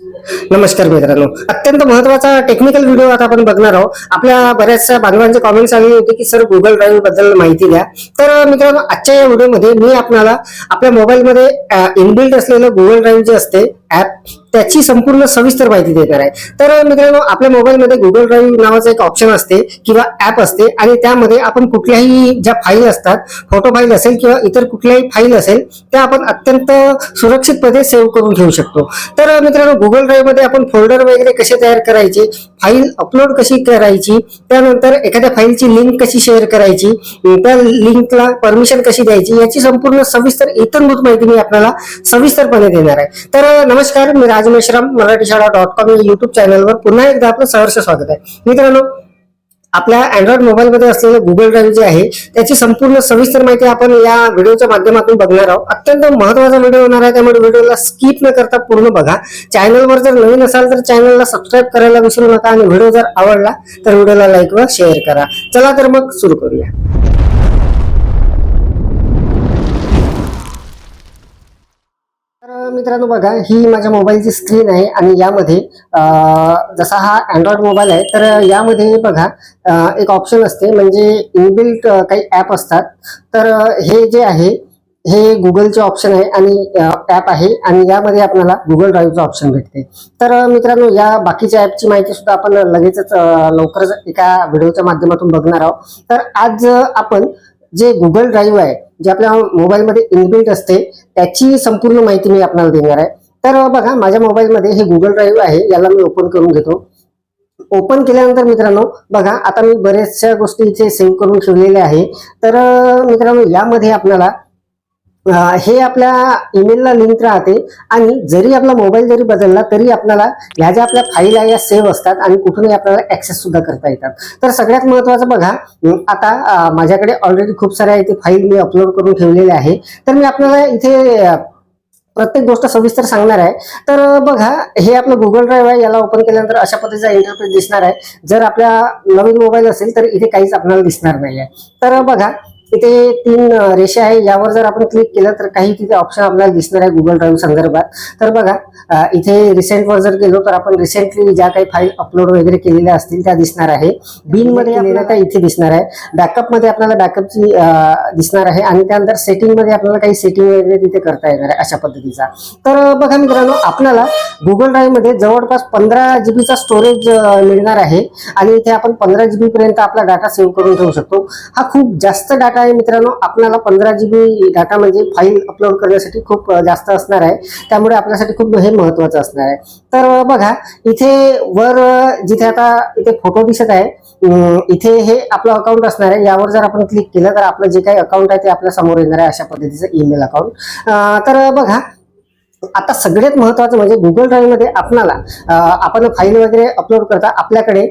नमस्कार मित्रांनो. अत्यंत महत्त्वाचा टेक्निकल व्हिडिओ आता आपण बघणार आहोत. आपल्या बऱ्याचशा बांधवांचे कॉमेंट्स आले होते की सर गुगल ड्राईव्हबद्दल माहिती द्या. तर मित्रांनो आजच्या या व्हिडिओमध्ये मी आपल्याला आपल्या मोबाईलमध्ये इनबिल्ट असलेलं गुगल ड्राईव्ह जे असते ऍप त्याची संपूर्ण सविस्तर माहिती देणार आहे. तर मित्रांनो आपल्या मोबाईलमध्ये गुगल ड्राईव्ह नावाचं एक ऑप्शन असते किंवा ऍप असते आणि त्यामध्ये आपण कुठल्याही ज्या फाईल असतात फोटो फाईल असेल किंवा इतर कुठल्याही फाईल असेल त्या आपण अत्यंत सुरक्षितपणे सेव्ह करून घेऊ शकतो. तर मित्रांनो गुगल ड्राईव्हमध्ये आपण फोल्डर वगैरे कसे तयार करायचे फाईल अपलोड कशी करायची त्यानंतर एखाद्या फाईलची लिंक कशी शेअर करायची त्या लिंकला परमिशन कशी द्यायची याची संपूर्ण सविस्तर इतरभूत माहिती मी आपल्याला सविस्तरपणे देणार आहे. तर नमस्कार मी राज मेश्राम मराठी शाळा डॉट कॉम या युट्यूब चॅनलवर पुन्हा एकदा आपलं सहर्ष स्वागत आहे. मित्रांनो आपल्या अँड्रॉइड मोबाईलमध्ये असलेलं गुगल ड्राईव्ह जे आहे त्याची संपूर्ण सविस्तर माहिती आपण या व्हिडिओच्या माध्यमातून बघणार आहोत. अत्यंत महत्त्वाचा व्हिडिओ होणार आहे त्यामुळे व्हिडिओला स्किप न करता पूर्ण बघा. चॅनलवर जर नवीन असाल तर चॅनलला सबस्क्राईब करायला विसरू नका आणि व्हिडिओ जर आवडला तर व्हिडिओला लाईक व शेअर करा. चला तर मग सुरू करूया तर मित्रांनो बघा ही माझ्या मोबाईलची स्क्रीन आहे आणि यामध्ये जसा हा अँड्रॉइड मोबाईल आहे तर यामध्ये बघा एक ऑप्शन असते म्हणजे इनबिल्ट काही ॲप असतात. तर हे जे आहे हे गुगलचे ऑप्शन आहे आणि ॲप आहे आणि यामध्ये आपल्याला गुगल ड्राईव्हचं ऑप्शन भेटते. तर मित्रांनो या बाकीच्या ॲपची माहिती सुद्धा आपण लगेचच लवकरच एका व्हिडिओच्या माध्यमातून बघणार आहोत. तर आज आपण जे गुगल ड्राईव्ह आहे जे आपल्या मोबाईलमध्ये इनबिल्ट असते त्याची संपूर्ण माहिती मी आपल्याला देणार आहे. तर बघा माझ्या मोबाईलमध्ये हे गुगल ड्राईव्ह आहे याला मी ओपन करून घेतो. ओपन केल्यानंतर मित्रांनो बघा आता मी बऱ्याचशा गोष्टी इथे सेव्ह करून ठेवलेल्या आहे. तर मित्रांनो यामध्ये आपल्याला हे आपल्या ईमेलला लिंक राहते. आणि जरी आपला मोबाईल जरी बदलला तरी आपल्याला ह्या ज्या आपल्या फाईल आहे या सेव्ह असतात आणि कुठूनही आपल्याला ऍक्सेस सुद्धा करता येतात. तर सगळ्यात महत्वाचं बघा आता माझ्याकडे ऑलरेडी खूप साऱ्या इथे फाईल मी अपलोड करून ठेवलेल्या आहे. तर मी आपल्याला इथे प्रत्येक गोष्ट सविस्तर सांगणार आहे. तर बघा हे आपलं गुगल ड्राईव्ह आहे याला ओपन केल्यानंतर अशा पद्धतीचा इंटरप्रेट दिसणार आहे. जर आपल्या नवीन मोबाईल असेल तर इथे काहीच आपल्याला दिसणार नाही आहे तर बघा इथे तीन रेषा आहे. यावर जर आपण क्लिक केलं तर काही तिथे ऑप्शन आपल्याला दिसणार आहे गुगल ड्राईव्ह संदर्भात. तर बघा इथे रिसेंटवर जर गेलो तर आपण रिसेंटली ज्या काही फाईल अपलोड वगैरे केलेल्या असतील त्या दिसणार आहे. बिनमध्ये आपल्याला त्या इथे दिसणार आहे. बॅकअपमध्ये आपल्याला बॅकअपची दिसणार आहे. आणि त्यानंतर सेटिंगमध्ये आपल्याला काही सेटिंग वगैरे तिथे करता येणार आहे अशा पद्धतीचा. तर बघा मित्रांनो आपल्याला गुगल ड्राईव्हमध्ये जवळपास पंधरा जीबीचा स्टोरेज मिळणार आहे. आणि इथे आपण पंधरा जीबी पर्यंत आपला डाटा सेव्ह करून ठेवू शकतो. हा खूप जास्त डाटा आहे मित्रांनो आपल्याला पंधरा जीबी डाटा म्हणजे फाईल अपलोड करण्यासाठी खूप जास्त असणार आहे. त्यामुळे आपल्यासाठी खूप हे महत्वाचं असणार आहे. तर बघा इथे वर जिथे आता इथे फोटो दिसत आहे इथे हे आपलं अकाउंट असणार आहे. यावर जर आपण क्लिक केलं तर आपलं जे काही अकाउंट आहे ते आपल्यासमोर येणार आहे अशा पद्धतीचं ईमेल अकाउंट तर बघा आता सगळ्यात महत्वाचं म्हणजे गुगल ड्राईव्हमध्ये आपणाला आपण फाईल वगैरे अपलोड करता आपल्याकडे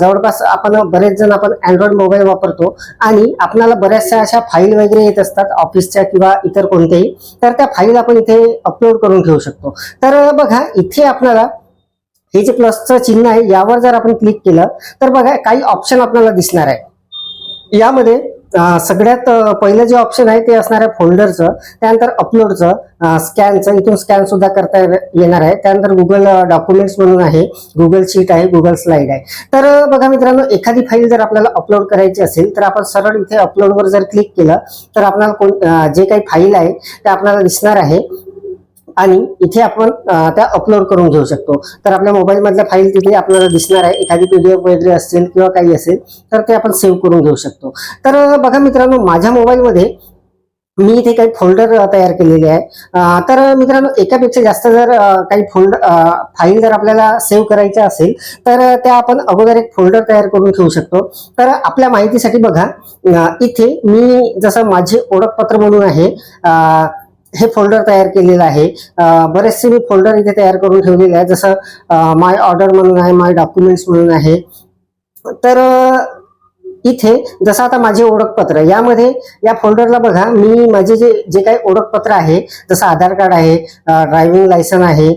जवळपास आपण बरेच जण आपण अँड्रॉइड मोबाईल वापरतो आणि आपणाला बऱ्याचशा अशा फाईल वगैरे येत असतात ऑफिसच्या किंवा इतर कोणत्याही तर त्या फाईल आपण इथे अपलोड करून ठेवू शकतो. तर बघा इथे आपल्याला हे जे प्लसचं चिन्ह आहे यावर जर आपण क्लिक केलं तर बघा काही ऑप्शन आपल्याला दिसणार आहे. यामध्ये सगळ्यात पहिलं जे ऑप्शन आहे ते असणार आहे फोल्डरचं त्यानंतर अपलोडचं स्कॅनचं इथून स्कॅन सुद्धा करता येणार आहे. त्यानंतर गुगल डॉक्युमेंट्स म्हणून आहे गुगल शीट आहे गुगल स्लाइड आहे. तर बघा मित्रांनो एखादी फाईल जर आपल्याला अपलोड करायची असेल तर आपण सरळ इथे अपलोडवर जर क्लिक केलं तर आपल्याला कोण जे काही फाईल आहे ते आपल्याला दिसणार आहे. आणि इथे आपण त्या अपलोड करून घेऊ शकतो. तर आपल्या मोबाईलमधल्या फाईल तिथे आपल्याला दिसणार आहे. एखादी पीडीएफ वगैरे असेल किंवा काही असेल तर ते आपण सेव्ह करून घेऊ शकतो. तर बघा मित्रांनो माझ्या मोबाईलमध्ये मी इथे काही फोल्डर तयार केलेले आहे. तर मित्रांनो एकापेक्षा जास्त जर काही फोल्ड फाईल जर आपल्याला सेव्ह करायच्या असेल तर त्या आपण अगोदर एक फोल्डर तयार करून ठेवू शकतो. तर आपल्या माहितीसाठी बघा इथे मी जसं माझे ओळखपत्र म्हणून आहे अं, हे फोल्डर तयार केलेलं आहे. बरेचसे मी फोल्डर इथे तयार करून ठेवलेले आहे जसं माय ऑर्डर म्हणून आहे माय डॉक्युमेंट्स म्हणून आहे. तर इथे जसं आता माझे ओळखपत्र यामध्ये या फोल्डरला बघा मी माझे जे जे काही ओळखपत्र आहे जसं आधार कार्ड आहे ड्रायव्हिंग लायसन आहे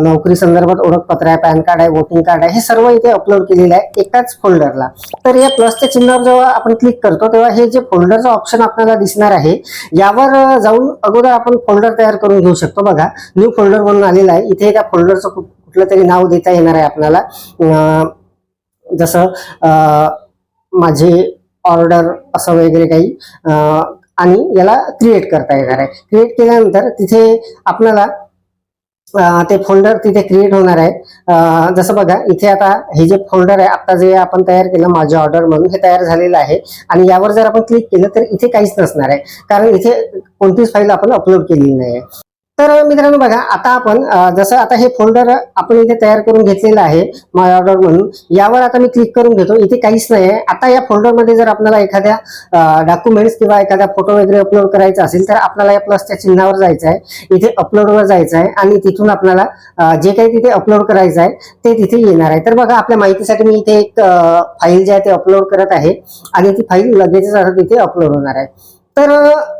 नोकरी संदर्भात ओळखपत्र आहे पॅन कार्ड आहे वोटिंग कार्ड आहे हे सर्व इथे अपलोड केलेलं आहे एकाच फोल्डरला तर या प्लसच्या चिन्हावर जेव्हा आपण क्लिक करतो तेव्हा हे जे फोल्डरचं ऑप्शन आपल्याला दिसणार आहे यावर जाऊन अगोदर आपण फोल्डर तयार करून घेऊ शकतो. बघा न्यू फोल्डर म्हणून आलेला आहे. इथे त्या फोल्डरचं कुठलं तरी नाव देता येणार आहे आपल्याला. जसं माझे ऑर्डर असं वगैरे काही आणि याला क्रिएट करता येणार आहे. क्रिएट केल्यानंतर तिथे आपल्याला ते फोल्डर तिथे क्रिएट होणार आहे. जसं बघा इथे आता हे जे फोल्डर आहे आता जे आपण तयार केलं माझे ऑर्डर म्हणून हे तयार झालेलं आहे. आणि यावर जर आपण क्लिक केलं तर इथे काहीच नसणार आहे. कारण इथे कोणतीच फाईल आपण अपलोड केलेली नाही तर मित्रांनो बघा आता आपण जसं आता हे फोल्डर आपण इथे तयार करून घेतलेलं आहे माय ऑर्डर म्हणून यावर आता मी क्लिक करून घेतो इथे काहीच नाही आहे आता या फोल्डरमध्ये जर आपल्याला एखाद्या डॉक्युमेंट्स किंवा एखादा फोटो वगैरे अपलोड करायचा असेल तर आपल्याला या प्लसच्या चिन्हावर जायचं आहे इथे अपलोडवर जायचं आहे आणि तिथून आपल्याला जे काही तिथे अपलोड करायचं आहे ते तिथे येणार आहे. तर बघा आपल्या माहितीसाठी मी इथे एक फाईल जे आहे ते अपलोड करत आहे आणि ती फाईल लगेचच आता तिथे अपलोड होणार आहे. तर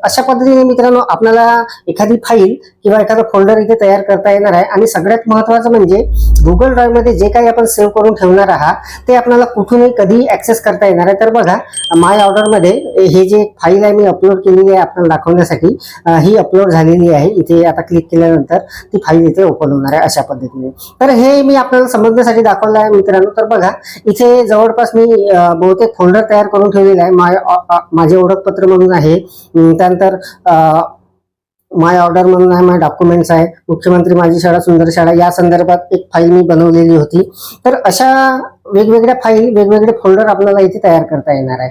अशा पद्धतीने मित्रांनो आपल्याला एखादी फाईल किंवा एखादा फोल्डर इथे तयार करता येणार आहे. आणि सगळ्यात महत्वाचं म्हणजे गुगल ड्राईव्हमध्ये जे काही आपण सेव्ह करून ठेवणार आहात ते आपल्याला कुठूनही कधी ऍक्सेस करता येणार आहे. तर बघा माय ऑर्डरमध्ये हे जे फाईल आहे मी अपलोड केलेली आहे आपल्याला दाखवण्यासाठी ही अपलोड झालेली आहे. इथे आता क्लिक केल्यानंतर ती फाईल इथे ओपन होणार आहे अशा पद्धतीने. तर हे मी आपल्याला समजण्यासाठी दाखवलं आहे मित्रांनो. तर बघा इथे जवळपास मी बहुतेक फोल्डर तयार करून ठेवलेला आहे. माय माझे ओळखपत्र म्हणून आहे. त्यानंतर माय ऑर्डर म्हणून आहे माय डॉक्युमेंट्स आहे. मुख्यमंत्री माझी शाळा सुंदर शाळा या संदर्भात एक फाईल मी बनवलेली होती. तर अशा वेगवेगळ्या फाईल वेगवेगळे फोल्डर आपल्याला इथे तयार करता येणार आहे.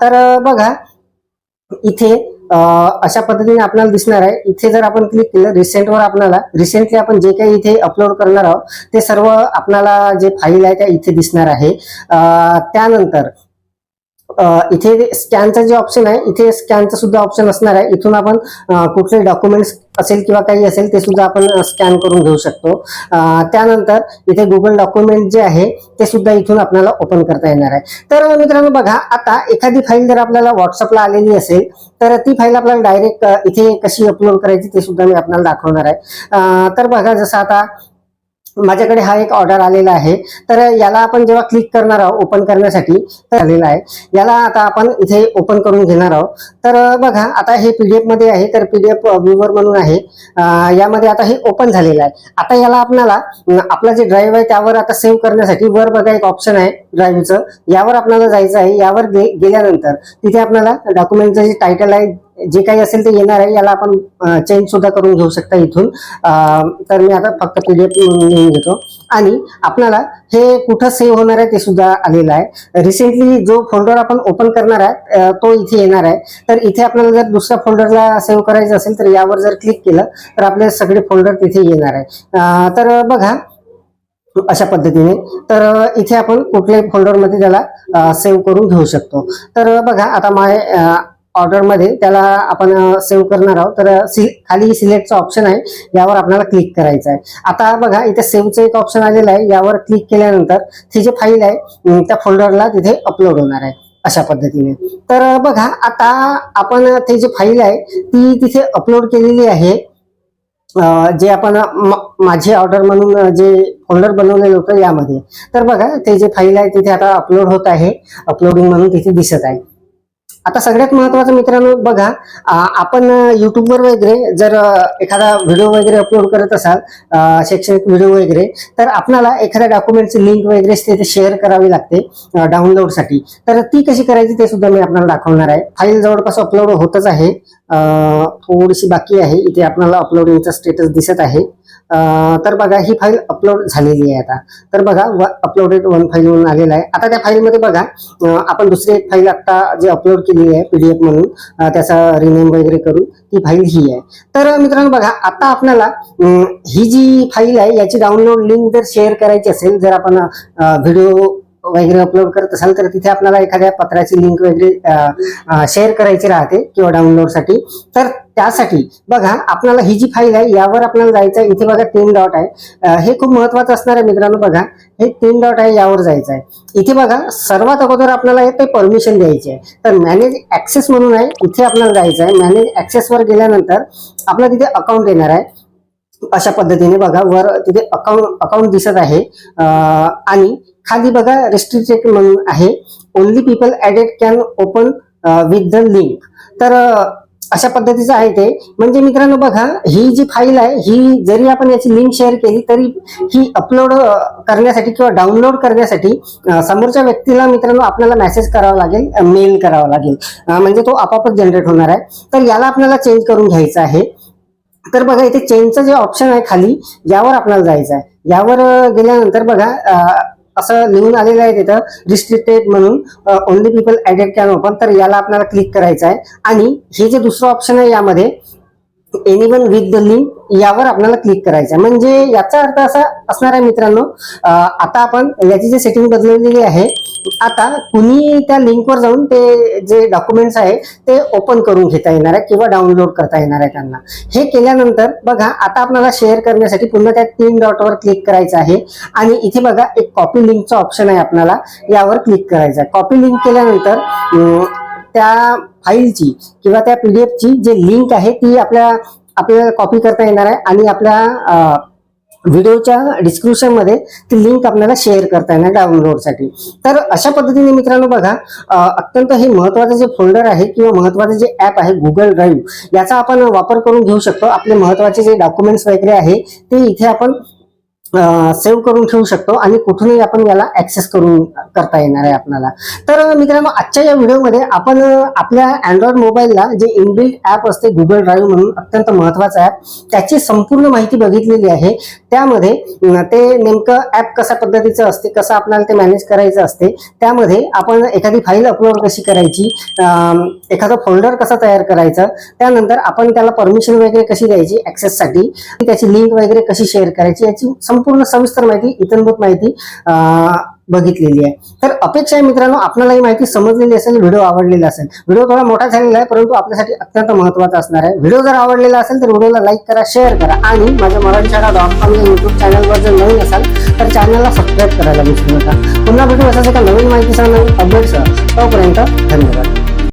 तर बघा इथे अशा पद्धतीने आपल्याला दिसणार आहे. इथे जर आपण क्लिक केलं रिसेंटवर आपल्याला रिसेंटली आपण जे काही इथे अपलोड करणार आहोत ते सर्व आपल्याला जे फाईल आहे त्या इथे दिसणार आहे. त्यानंतर इथे स्कॅनचं जे ऑप्शन आहे इथे स्कॅनचं सुद्धा ऑप्शन असणार आहे. इथून आपण कुठले डॉक्युमेंट्स असेल किंवा काही असेल ते सुद्धा आपण स्कॅन करून घेऊ शकतो. त्यानंतर इथे गुगल डॉक्युमेंट जे आहे ते सुद्धा इथून आपल्याला ओपन करता येणार आहे. तर मित्रांनो बघा आता एखादी फाईल जर आपल्याला व्हॉट्सअपला आलेली असेल तर ती फाईल आपल्याला डायरेक्ट इथे कशी अपलोड करायची ते सुद्धा मी आपल्याला दाखवणार आहे. तर बघा जसं आता माझ्याकडे हा एक ऑर्डर आलेला आहे. तर याला आपण जेव्हा क्लिक करणार आहोत ओपन करण्यासाठी तर आलेला आहे. याला आता आपण इथे ओपन करून घेणार आहोत. तर बघा आता हे पीडीएफमध्ये आहे तर पीडीएफ व्ह्यूवर म्हणून आहे. यामध्ये आता हे ओपन झालेलं आहे. आता याला आपल्याला आपला जे ड्राईव्ह आहे त्यावर आता सेव्ह करण्यासाठी वर बघा एक ऑप्शन आहे ड्राईव्हचं यावर आपल्याला जायचं आहे. यावर गे- गेल्यानंतर तिथे आपल्याला डॉक्युमेंटचं जे टायटल आहे जे काही असेल ते येणार आहे याला आपण चेंज सुद्धा करून घेऊ शकता इथून. तर मी आता फक्त पीडीएफ लिहून घेतो. आणि आपल्याला हे कुठं सेव्ह होणार आहे ते सुद्धा आलेलं आहे. रिसेंटली जो फोल्डर आपण ओपन करणार आहे तो इथे येणार आहे. तर इथे आपल्याला जर दुसऱ्या फोल्डरला सेव्ह करायचं असेल तर यावर जर क्लिक केलं तर आपले सगळे फोल्डर तिथे येणार आहे. तर बघा अशा पद्धतीने. तर इथे आपण कुठल्याही फोल्डरमध्ये त्याला सेव्ह करून घेऊ शकतो. तर बघा आता माय ऑर्डरमध्ये त्याला आपण सेव्ह करणार आहोत. तर सि खाली सिलेक्टचं ऑप्शन आहे यावर आपल्याला क्लिक करायचं आहे आता बघा इथे सेव्हचं एक ऑप्शन आलेलं आहे. यावर क्लिक केल्यानंतर ती जी फाईल आहे त्या फोल्डरला तिथे अपलोड होणार आहे अशा पद्धतीने. तर बघा आता आपण ते जी फाईल आहे ती तिथे अपलोड केलेली आहे. जे आपण म- माझी ऑर्डर म्हणून जे फोल्डर बनवलेलं होतं यामध्ये. तर बघा ते जे फाईल आहे तिथे आता अपलोड होत आहे. अपलोडिंग म्हणून तिथे दिसत आहे. आता सगळ्यात महत्वाचं मित्रांनो बघा आपण युट्यूबवर वगैरे जर एखादा व्हिडिओ वगैरे अपलोड करत असाल शैक्षणिक व्हिडिओ वगैरे तर आपल्याला एखाद्या डॉक्युमेंटची लिंक वगैरे तिथे शेअर करावी लागते डाउनलोडसाठी तर ती कशी करायची ते सुद्धा मी आपल्याला दाखवणार आहे. फाईल जवळपास अपलोड होतच आहे. थोडीशी बाकी आहे. इथे आपल्याला अपलोडिंगचा स्टेटस दिसत आहे. तर बघा ही फाईल अपलोड झालेली आहे आता. तर बघा अपलोडेड वन फाईल म्हणून आलेला आहे. आता त्या फाईलमध्ये बघा आपण दुसरी एक फाईल आता जी अपलोड केलेली आहे पीडीएफ म्हणून त्याचा रिनेम वगैरे करून ती फाईल ही आहे. तर मित्रांनो बघा आता आपल्याला ही जी फाईल आहे याची डाउनलोड लिंक जर शेअर करायची असेल जर आपण व्हिडिओ वगैरे अपलोड करत असाल तर तिथे आपल्याला एखाद्या पत्राची लिंक वगैरे शेअर करायची राहते किंवा डाउनलोडसाठी तर त्यासाठी बघा आपल्याला ही जी फाईल आहे यावर आपल्याला जायचं आहे इथे बघा तीन डॉट आहे. हे खूप महत्वाचं असणार आहे मित्रांनो बघा. हे तीन डॉट आहे यावर जायचं आहे इथे बघा सर्वात अगोदर आपल्याला ते परमिशन द्यायची आहे तर मॅनेज ऍक्सेस म्हणून आहे इथे आपल्याला जायचं आहे मॅनेज ऍक्सेसवर गेल्यानंतर आपला तिथे अकाउंट येणार आहे. अशा पद्धतीने बघा वर तिथे अकाउंट अकाउंट दिसत आहे. आणि खाली बघा रिस्ट्रिक्टेड म्हणून आहे. Only people added can open with the link तर uh, अशा पद्धतीचं आहे ते. म्हणजे मित्रांनो बघा ही जी फाईल आहे ही जरी आपण याची लिंक शेअर केली तरी ही अपलोड uh, करण्यासाठी किंवा डाउनलोड करण्यासाठी uh, समोरच्या व्यक्तीला मित्रांनो आपल्याला मेसेज करावा लागेल मेल करावा लागेल. म्हणजे तो आपापच जनरेट होणार आहे. तर याला आपल्याला चेंज करून घ्यायचं आहे. तर बघा इथे चेंजचं जे ऑप्शन आहे खाली यावर आपल्याला जायचं आहे. यावर गेल्यानंतर बघा असं लिहून आलेलं आहे तिथं रिस्ट्रिक्टेड म्हणून only people added can open तर याला आपल्याला क्लिक करायचं आहे. आणि हे जे दुसरं ऑप्शन आहे यामध्ये any one with the link यावर आपल्याला क्लिक करायचं आहे. म्हणजे याचा अर्थ असा असणार आहे मित्रांनो आता आपण याची जी सेटिंग बदललेली आहे आता कुणी त्या लिंकवर जाऊन ते जे डॉक्युमेंट्स आहे ते ओपन करून घेता येणार आहे किंवा डाउनलोड करता येणार आहे त्यांना. हे केल्यानंतर बघा आता आपल्याला शेअर करण्यासाठी पुन्हा त्या तीन डॉटवर क्लिक करायचं आहे. आणि इथे बघा एक कॉपी लिंकचा ऑप्शन आहे आपल्याला. यावर क्लिक करायचं आहे. कॉपी लिंक केल्यानंतर त्या फाईलची किंवा त्या पीडीएफची जी लिंक आहे ती आपल्या आपल्याला कॉपी करता येणार आहे. आणि आपल्या व्हिडिओच्या डिस्क्रिप्शनमध्ये ती लिंक आपल्याला शेअर करता येणार डाउनलोडसाठी तर अशा पद्धतीने मित्रांनो बघा अत्यंत हे महत्त्वाचे जे फोल्डर आहे किंवा महत्त्वाचे जे ऍप आहे गुगल ड्राईव्ह याचा आपण वापर करून घेऊ शकतो. आपले महत्त्वाचे जे डॉक्युमेंट्स वगैरे आहे ते इथे आपण सेव्ह करून ठेवू शकतो आणि कुठूनही आपण याला ऍक्सेस करून करता येणार आहे आपल्याला. तर मित्रांनो आजच्या या व्हिडिओमध्ये आपण आपल्या अँड्रॉइड मोबाईलला जे इनबिल्ट ऍप असते गुगल ड्राईव्ह म्हणून अत्यंत महत्वाचं ऍप त्याची संपूर्ण माहिती बघितलेली आहे. त्यामध्ये ते नेमकं ऍप कशा पद्धतीचं असते कसं आपल्याला ते मॅनेज करायचं असते त्यामध्ये आपण एखादी फाईल अपलोड कशी करायची एखादा एखादं फोल्डर कसा तयार करायचं त्यानंतर आपण त्याला परमिशन वगैरे कशी द्यायची ऍक्सेससाठी त्याची लिंक वगैरे कशी शेअर करायची याची संपूर्ण सविस्तर माहिती इतरभूत माहिती बघितलेली आहे. तर अपेक्षा आहे मित्रांनो आपल्याला ही माहिती समजलेली असेल व्हिडिओ आवडलेला असेल. व्हिडिओ थोडा मोठा झालेला आहे परंतु आपल्यासाठी अत्यंत महत्त्वाचा असणार आहे. व्हिडिओ जर आवडलेला असेल तर व्हिडिओला लाईक करा शेअर करा. आणि माझ्या मराठी शाळा डॉट कॉम या युट्यूब चॅनलवर जर नवीन असाल तर चॅनलला सबस्क्राईब करायला विसरू नका. पुन्हा भेटू असाच एका नवीन माहितीसह नवीन अपडेटसह तोपर्यंत धन्यवाद.